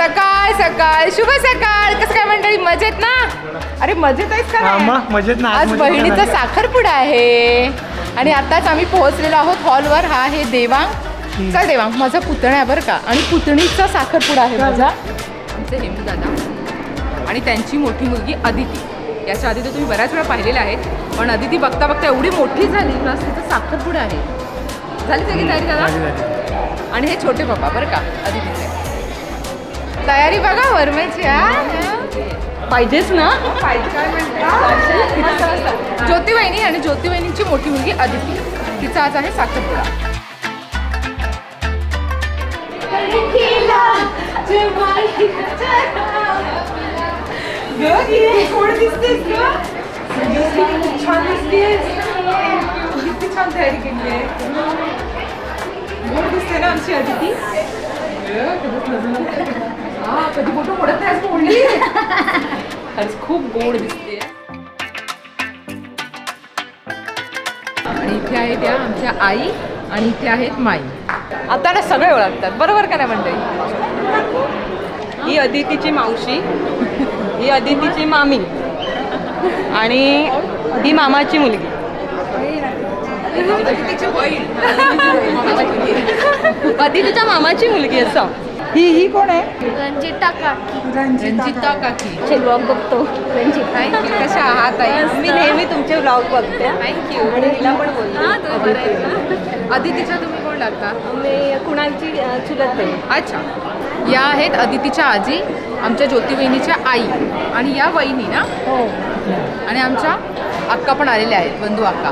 सकाळ सकाळ शुभ सकाळ. कसं काय मंडळी मजेत ना? अरे मजेत आहेस का नाही? मग मजेत ना, आज बहिणीचा. साखरपुडा आहे. आणि आताच आम्ही पोहोचलेलो आहोत हॉलवर. हा आहे देवांग. चल देवांग माझा पुतणा आहे बरं का. आणि पुतणीचा साखरपुडा आहे माझा आमचे हेमू दादा आणि त्यांची मोठी मुलगी अदिती. याच्या आधी तर तुम्ही बऱ्याच वेळा पाहिलेले आहेत पण अदिती बघता बघता एवढी मोठी झाली प्लस तिचा साखरपुडा आहे. झाली सगळी तयारी दादा? आणि हे छोटे पप्पा बरं का अदितीचे तयारी बघा वरमेची पाहिजेच ना. ज्योती वहिनी आणि ज्योती वहिनीची मोठी मुलगी अदिती तिचा आज आहे साखरपुडा छान तयारी केली आहे. दिसते ना आमची अदिती कधी फोटो पडत नाही बोलली. खरंच खूप गोड दिसते. आणि इथे आहे त्या आमच्या आई आणि इथे आहेत माई. आता ना सगळे ओळखतात. बरोबर का नाही मंडळी? ही अदितीची मावशी ही अदितीची मामी आणि ही मामाची मुलगी. अदितीच्या मामाची मुलगी असं. ही ही कोण आहे? रंजिता काकी. रंजिता काकी. ब्लॉग बघतो. थँक्यू कशा आहात आई? मी नेहमी तुमचे ब्लॉग बघते. थँक्यू आणि हिला पण बोलते. अदितीच्या तुम्ही कोण लागता? मी कुणालची चुलत बहीण. अच्छा. या आहेत अदितीच्या आजी आमच्या ज्योती वहिनीच्या आई आणि या वहिनी ना? हो. आणि आमच्या अक्का पण आलेल्या आहेत बंधू अक्का.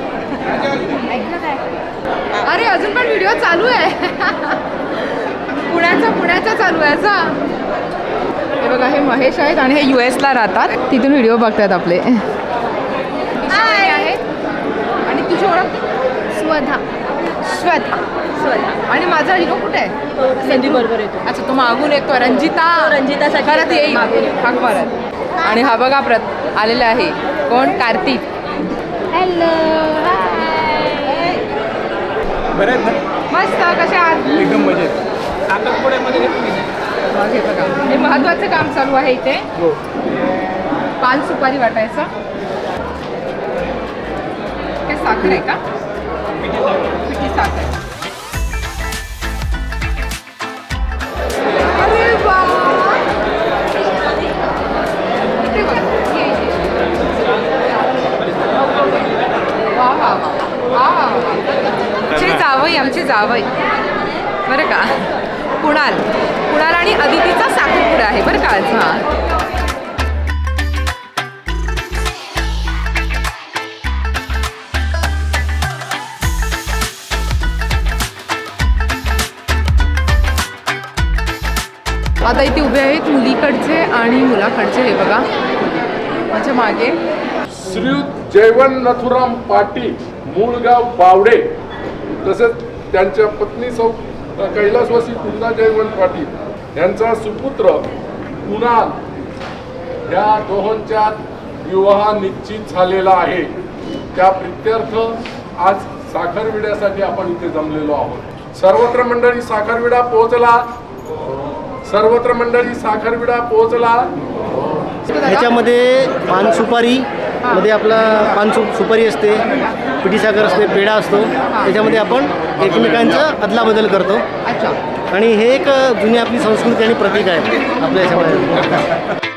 अरे अजून पण व्हिडिओ चालू आहे. पुण्याचा पुण्याचा चालू आहे असा. हे बघा हे महेश आहेत आणि हे यू एसला राहतात. तिथून व्हिडिओ बघतात आपले. हाय आहेत. आणि तुझी ओळख? स्वधा. श्वेता स्वतः आणि माझा हिरो कुठे आहे? संधी बरोबर येतो. अच्छा तो मागून येतो रंजिता. रंजितासाठी परत येईल. मागून येतो. हाक मारत. आणि हा बघा प्रत आलेला आहे. कोण? कार्तिक. हॅलो बरं मस्त कशा आहात? एकदम मजेत. मग हे बघा. हे महत्वाचं काम चालू आहे इथे. हो. पान सुपारी वाटायचं. काय साखर आहे का? पिठी साखर. अरे वा. वा, वा, वा. आमची जावई आमची जावई. बरं का? कुणाल. कुणाल आणि अदितीचा साखरपुडा आहे बरं का आज आता इथे उभे आहेत मुलीकडचे आणि मुलाकडचे हे बघा. माझ्या मागे. श्रीयुत जयवन नथुराम पाटील मूळगाव बावडे. तसेच त्यांच्या पत्नी सौ कैलासवासी कुंदा जयवंत पाटील यांचा सुपुत्र कुणाल या दोहोंच्या विवाह निश्चित झालेला आहे. त्या प्रित्यर्थ आज साखरविड्यासाठी आपण इथे जमलेलो आहोत. सर्वत्र मंडळी साखरविडा पोहोचला. सर्वत्र मंडळी साखरविडा पोहोचला. ह्याच्यामध्ये पान सुपारी मध्ये आपला पान सुपारी असते पिठी साखर असते पेढा असतो. त्याच्यामध्ये आपण एकमेकांचं अदलाबदल करतो. अच्छा. आणि हे एक जुनी आपली संस्कृती आणि प्रतीक आहे आपल्या ह्याच्यामध्ये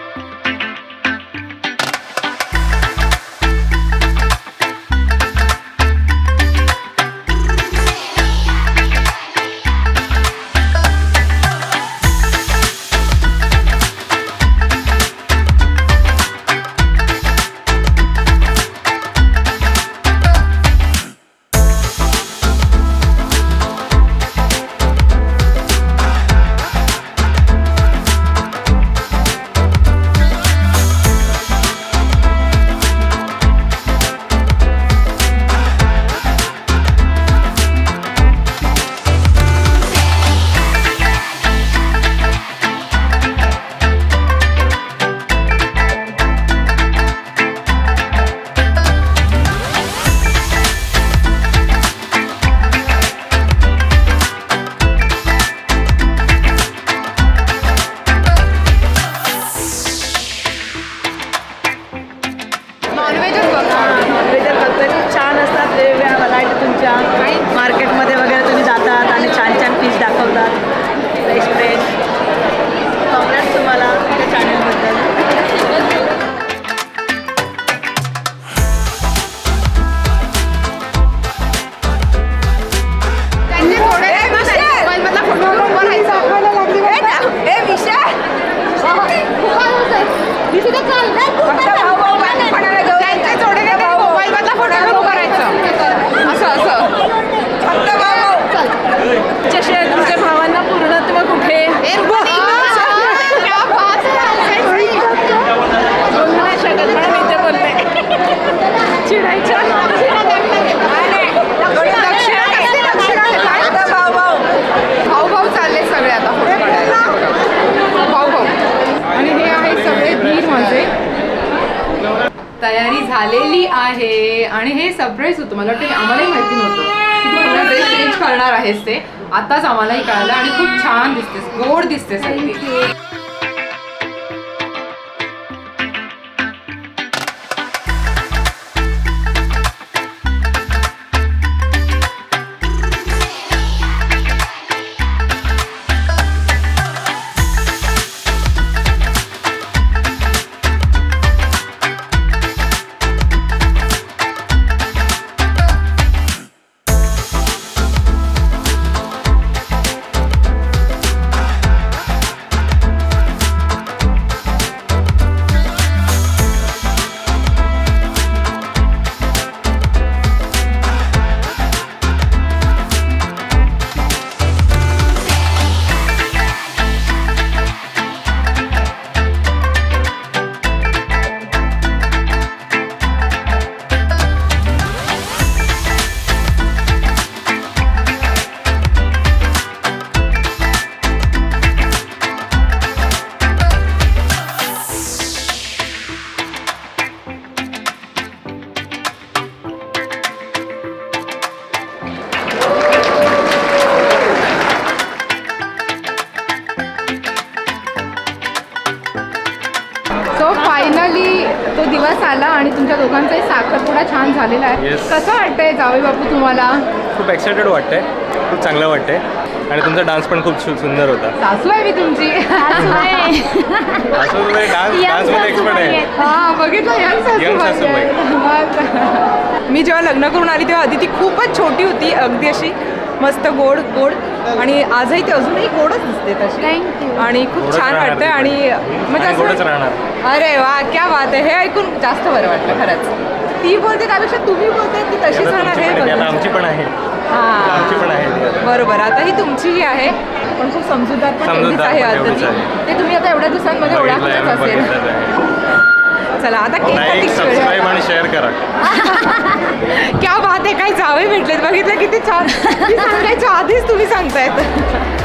तयारी झालेली आहे. आणि हे सरप्राईज होतं. मला वाटतं आम्हालाही माहिती नव्हतं. की तू मला ड्रेस चेंज करणार आहेस ते. आताच आम्हालाही कळलं आणि खूप छान दिसतेस. गोड दिसतेस अगदी. वाटतंय जावे बापू तुम्हाला? खूप एक्सायटेड वाटतंय. खूप चांगलं वाटतंय. आणि तुमचा डान्स पण खूप सुंदर होता. सासू आहे मी तुमची. असं तुम्ही डान्स डान्समध्ये एक्सपर्ट आहे. हा बघितलं यंग सासूबाई. मी जेव्हा लग्न करून आली तेव्हा आधी ती खूपच छोटी होती अगदी अशी मस्त गोड गोड. आणि आजही ती अजूनही गोडच दिसते तशी. आणि खूप छान राहणार वाटतंय ती आणि. म्हणजे असं अरे वा क्या बात आहे. हे ऐकून जास्त बरं वाटलं खरंच. ती बोलते त्यापेक्षा तुम्ही बोलते ती तशीच राहणार आहे. आमची पण आहे हां. आमची पण आहे. बरोबर आता ही तुमचीही आहे पण खूप समजूतदार पण तेवढीच आहे पण आता तेवढीच ती. तुम्ही आता एवढ्या दिवसांमध्ये ओळखतच आम्ही असेल. चला आता केक सबस्क्राईब आणि शेअर करा क्या बात आहे काही जावे भेटलेत बघितलं किती छान सांगायच्या आधीच तुम्ही सांगतायत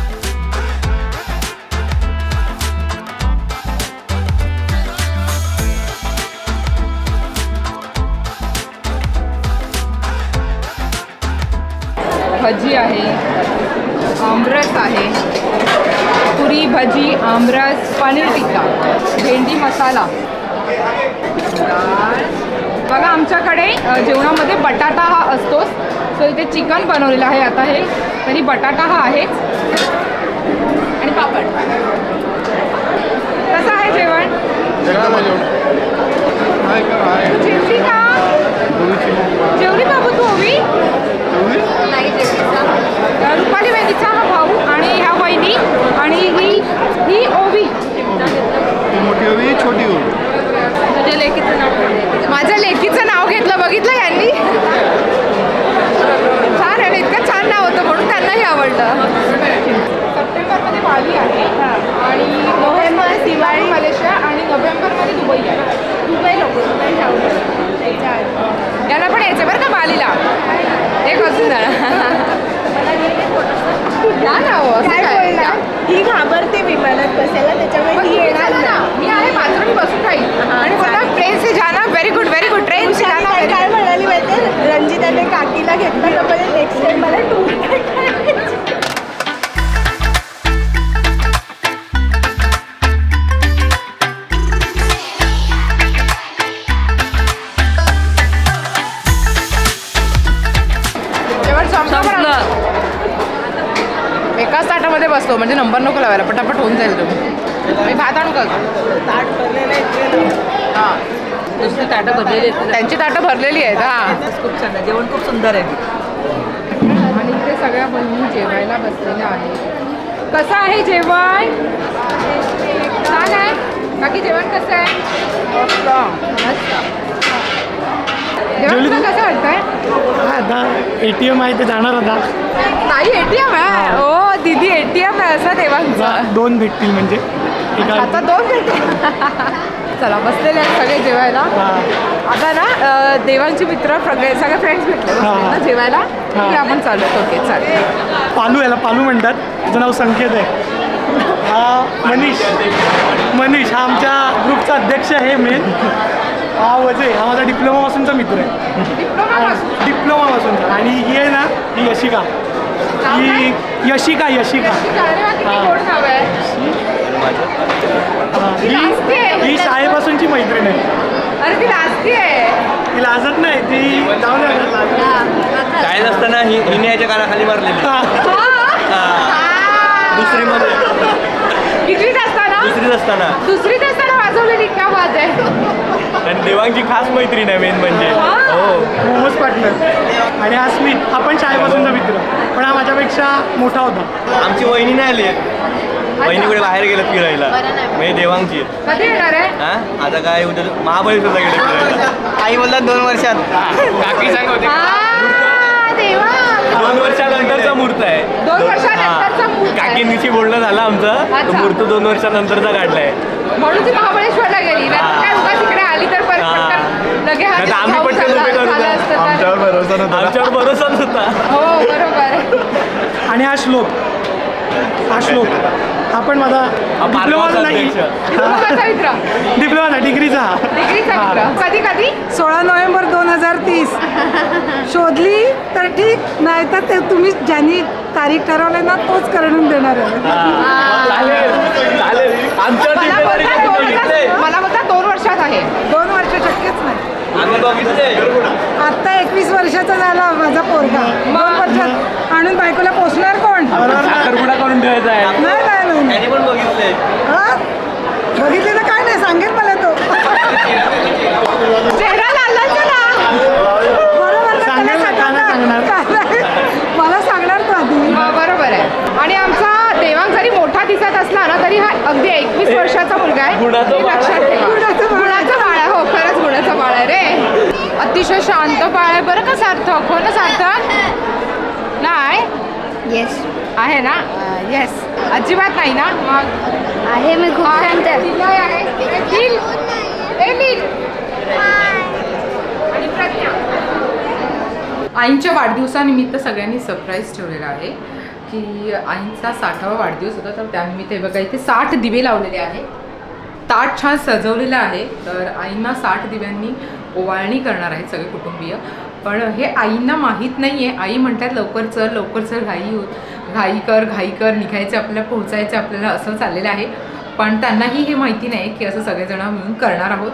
भजी आहे आमरस आहे पुरी भजी आमरस पनीर टिक्का भेंडी मसाला. बघा आमच्याकडे जेवणामध्ये बटाटा हा असतोच. सो इथे चिकन बनवलेलं आहे आता हे. तरी बटाटा हा आहेच आणि पापड. कसं आहे जेवण? जेवली का? जेवली. बाबू तू ओवी का? रुपाली वहिनीचा हा भाऊ आणि ह्या वहिनी आणि ही ही ओवी मोठी हवी छोटी हवी तुझ्या लेकीचं नाव माझ्या लेकीचं नाव घेतलं बघितलं नंबर नको लावायला पटापट होऊन जाईल तुम्ही मी भात आणू का ताट भरलेलं आहे हां. दुसरी ताटं भरलेली आहेत त्यांची ताटं भरलेली आहेत हां. खूप छान आहे. जेवण खूप सुंदर आहे. आणि इथे सगळ्या बहिणी जेवायला बसलेल्या आहेत. कसं आहे जेवण? छान आहे? बाकी जेवण कसं आहे? मस्त. जेवण तुला कसं वाटतंय आता ए टी एम आहे ते जाणार आता. नाही एटीएम आहे. ओ दीदी एटीएम आहे असं देवांचा. दोन भेटतील म्हणजे. आता दोन भेटते चला बसलेले आहेत सगळे जेवायला. आता ना अं, देवांची मित्र सगळे सगळे फ्रेंड्स भेटले ना जेवायला. की आपण चालू ओके चालेल. पालू याला पालू म्हणतात. त्याचं नाव संकेत आहे. हा मनीष. मनीष हा आमच्या ग्रुपचा अध्यक्ष आहे मेन. हा वजे हा माझा डिप्लोमापासूनचा मित्र आहे. डिप्लोमा पासून? डिप्लोमापासूनचा आणि ही आहे ना ही यशिका. ही यशिका यशिका. हा. ही ही शाळेपासूनची मैत्रीण आहे. अरे ती लाजती आहे. ती लाजत नाही ती जाऊ दे आता, लाजत. शाळेत असताना ही हिने याच्या कानाखाली मारलेली. दुसरीमध्ये. कितवीत असताना? दुसरीत असताना. दुसरीत असताना? वाजवलेली क्या बात आहे? आणि देवांची खास मैत्रीण आहे मेन म्हणजे. हो. मोमोज पार्टनर आणि हा स्मित हा पण शाळेपासूनचा मित्र. पण हा माझ्यापेक्षा मोठा होता. आमची वहिनी नाही आली. वहिनी कुठे बाहेर गेलं फिरायला. म्हणजे देवांची. कधी येणार आहे? हा? आता काय उद्या महाबळेश्वरला गेले फिरायला. आई बोलतात दोन वर्षात. काकी सांग होते दोन वर्षानंतरचा मूर्त आहे. दोन वर्षानंतरचा मूर्त आहे. काकींनीशी बोलणं झालं आमचं. तो. मूर्त दोन वर्षानंतरचा काढलाय. म्हणून ती महाबळेश्वरला गेली. नाही काय उगाच इकडे आली तर परत हा. पटकन लगे हा नाही तर आम्ही पटकन झाला- उभे करू झालं असतं तर. आमच्यावर भरोसा नव्हता. आमच्यावर भरोसाच होता हो बरोबर. आणि हा श्लोक. हा श्लोक हा पण माझा डिप्लोमा नाही. डिप्लोमाचा डिग्रीचा कधी कधी? सोळा नोव्हेंबर दोन हजार तीस. शोधली तर ठीक नाही तर ते तुम्ही ज्यांनी तारीख ठरवली ना तोच करून देणार आहे. मला बोलतात दोन वर्षात- आहे. दोन वर्ष शक्यच नाही. आत्ता एकवीस वर्षाचा झाला माझा पोरगा. दोन वर्षात आणून बायकोला पोचणार कोण? साखरपुडा करून ठेवायचा आहे. नाही नाही नाही, नाही. त्यांनी पण बघितले हा? बघितले तर काय नाही सांगेल मला तो. चेहरा बरोबर ना, त्याला सांगणार? मला सांगणार तो आधी. हा, बरोबर आहे. आणि आमचा देवांग जरी मोठा दिसत असला ना तरी हा अगदी एकवीस वर्षाचा मुलगा आहे. गुणाचा हे बाळ लक्षात आहे. ठेवा गुणाचा बाळ. गुणाचा बाळ आहे हो खरंच गुणाचा बाळ आहे रे अतिशय शांत बाळ आहे. बरं का सार्थक? हो ना सार्थक? नाही? येस आहे ना? येस अजिबात नाही ना? मग? आहे मी खूप. शांत. आणि प्रज्ञा? आईंच्या वाढदिवसानिमित्त सगळ्यांनी सरप्राईज ठेवलेला आहे की आईंचा साठावा वाढदिवस होता. तर त्यानिमित्त हे बघा इथे साठ दिवे लावलेले आहे ताट छान सजवलेलं आहे. तर आईंना साठ दिव्यांनी ओवाळणी करणार आहेत सगळे कुटुंबीय. पण हे आईंना माहीत नाही आहे आई म्हणतात लवकर चल लवकर चल घाई होत घाई कर घाई कर निघायचं आपल्याला पोहोचायचं आपल्याला असं चाललेलं आहे. पण त्यांनाही हे माहिती नाही की असं सगळेजण मिळून करणार आहोत.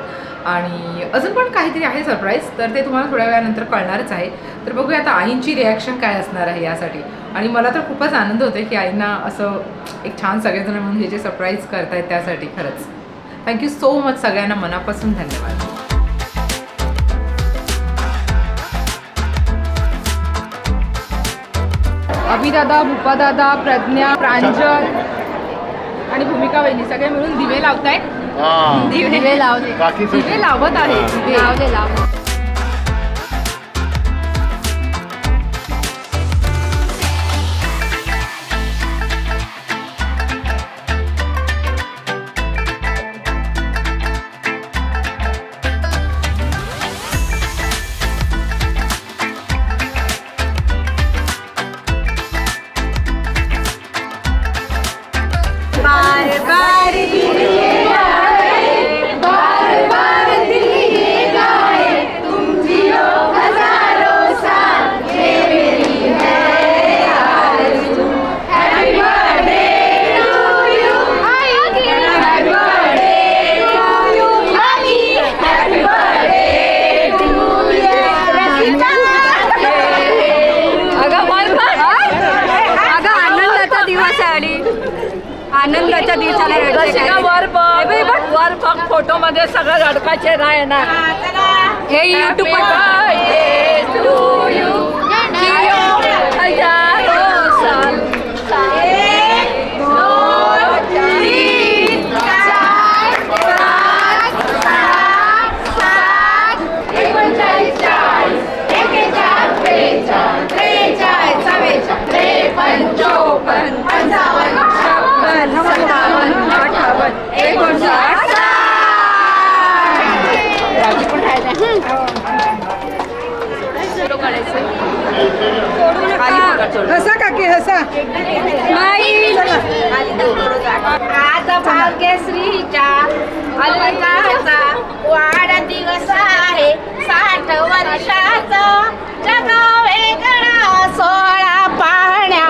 आणि अजून पण काहीतरी आहे सरप्राईज तर ते तुम्हाला थोड्या वेळानंतर कळणारच आहे. तर बघूया आता आईंची रिॲक्शन काय असणार आहे यासाठी. आणि मला तर खूपच आनंद होतो की आईंना असं एक छान सगळेजण म्हणून हे जे सरप्राईज करतायत त्यासाठी खरंच. थँक्यू सो मच सगळ्यांना. मनापासून धन्यवाद. अभिदादा भूपादादा प्रज्ञा प्रांजल आणि भूमिका वहिनी सगळे मिळून दिवे लावतायत. दिवे लावले. दिवे लावत आहेत. दिवे लावले लावले. फोटो मध्ये सगळं रडकाचे नाही ना हे युट्यूब हसा आज भाग्यश्रीच्या अलकाचा वाढदिवस आहे. साठ वर्षाचा जगा वेगळा सोळा पाहण्या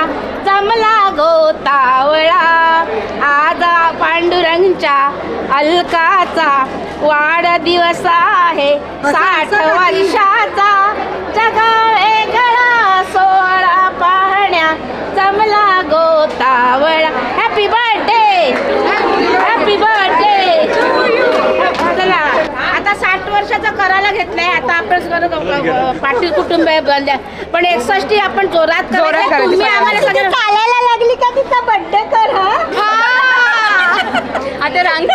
जमला गोतावळा. आज पांडुरंगच्या अलकाचा वाढदिवस आहे. साठ वर्षाचा जगा वेगळा सोळा पाहण्या जमला गोतावळा. हॅपी बर्थडे हॅपी बर्थडे चला आता साठ वर्षाचा करायला घेतलंय. आता आपण करू पाटील कुटुंब आहे बंद पण एकसष्टी आपण जोरात जोरात करायचं. करायची. तुम्ही आम्हाला सगळं चालायला लागली का तिचा बड्डे कर हा? आता रांगता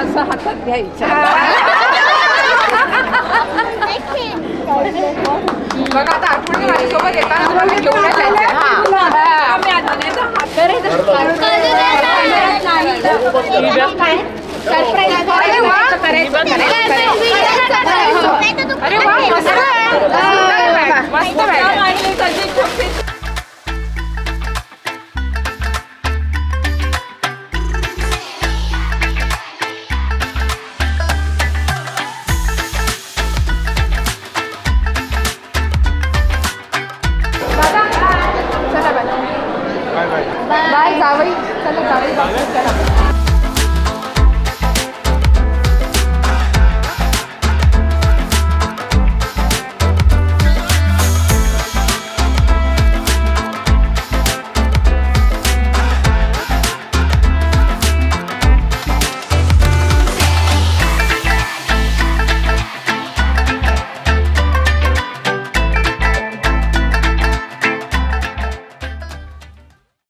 असं हातात घ्यायचं. बघा आता आठवणी माझ्यासोबत येताना तुम्हाला. हा. अरे वा. मस्त आहे. मस्त